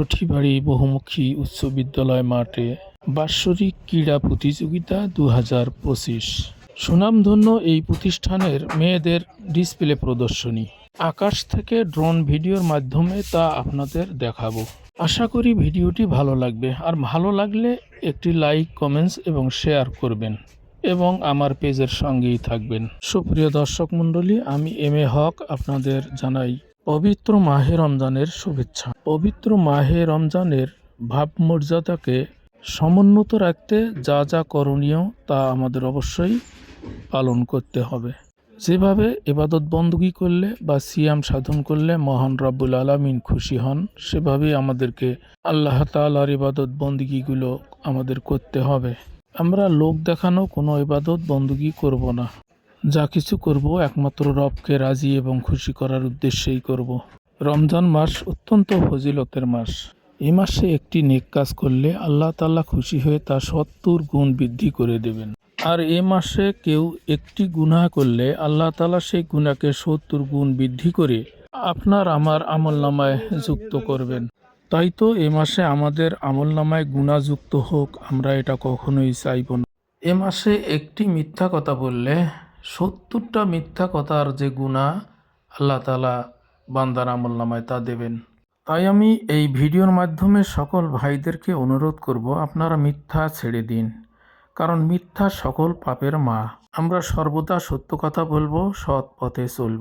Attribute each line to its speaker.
Speaker 1: সঠিবাড়ি বহুমুখী উচ্চ বিদ্যালয় মাঠে বাৎসরিক ক্রীড়া প্রতিযোগিতা দু হাজার পঁচিশ। সুনামধন্য এই প্রতিষ্ঠানের মেয়েদের ডিসপ্লে প্রদর্শনী। আকাশ থেকে ড্রোন ভিডিওর মাধ্যমে তা আপনাদের দেখাবো। আশা করি ভিডিওটি ভালো লাগবে। আর ভালো লাগলে একটি লাইক, কমেন্টস এবং শেয়ার করবেন এবং আমার পেজের সঙ্গেই থাকবেন। সুপ্রিয় দর্শক মণ্ডলী, আমি এম এ হক, আপনাদের জানাই পবিত্র মাহে রমজানের শুভেচ্ছা। পবিত্র মাহে রমজানের ভাবমর্যাদাকে সমুন্নত রাখতে যা যা করণীয় তা আমাদের অবশ্যই পালন করতে হবে। যেভাবে এবাদত বন্দী করলে বা সিয়াম সাধন করলে মহান রব্বুল আলমিন খুশি হন সেভাবে আমাদেরকে আল্লাহ তালার ইবাদত বন্দুকিগুলো আমাদের করতে হবে। আমরা লোক দেখানো কোনো ইবাদত বন্দী করব না। যা কিছু করব, একমাত্র রবকে রাজি এবং খুশি করার উদ্দেশ্যেই করব। রমজান মাস অত্যন্ত ফজিলতের মাস। এ মাসে একটি নেক কাজ করলে আল্লাহ তাআলা খুশি হয়ে তা সত্তর গুণ বৃদ্ধি করে দেবেন। আর এ মাসে কেউ একটি গুনাহ করলে আল্লাহ তাআলা সেই গুনাহকে সত্তর গুণ বৃদ্ধি করে আপনার আমার আমল নামায় যুক্ত করবেন। তাই তো এ মাসে আমাদের আমল নামায় গুণাযুক্ত হোক, আমরা এটা কখনোই চাইব না। এ মাসে একটি মিথ্যা কথা বললে সত্তরটা মিথ্যা কথার যে গুণা আল্লাহ তালা বান্দার আমল নামায় তা দেবেন। তাই আমি এই ভিডিওর মাধ্যমে সকল ভাইদেরকে অনুরোধ করব, আপনারা মিথ্যা ছেড়ে দিন, কারণ মিথ্যা সকল পাপের মা। আমরা সর্বদা সত্য কথা বলব, সৎ পথে চলবো।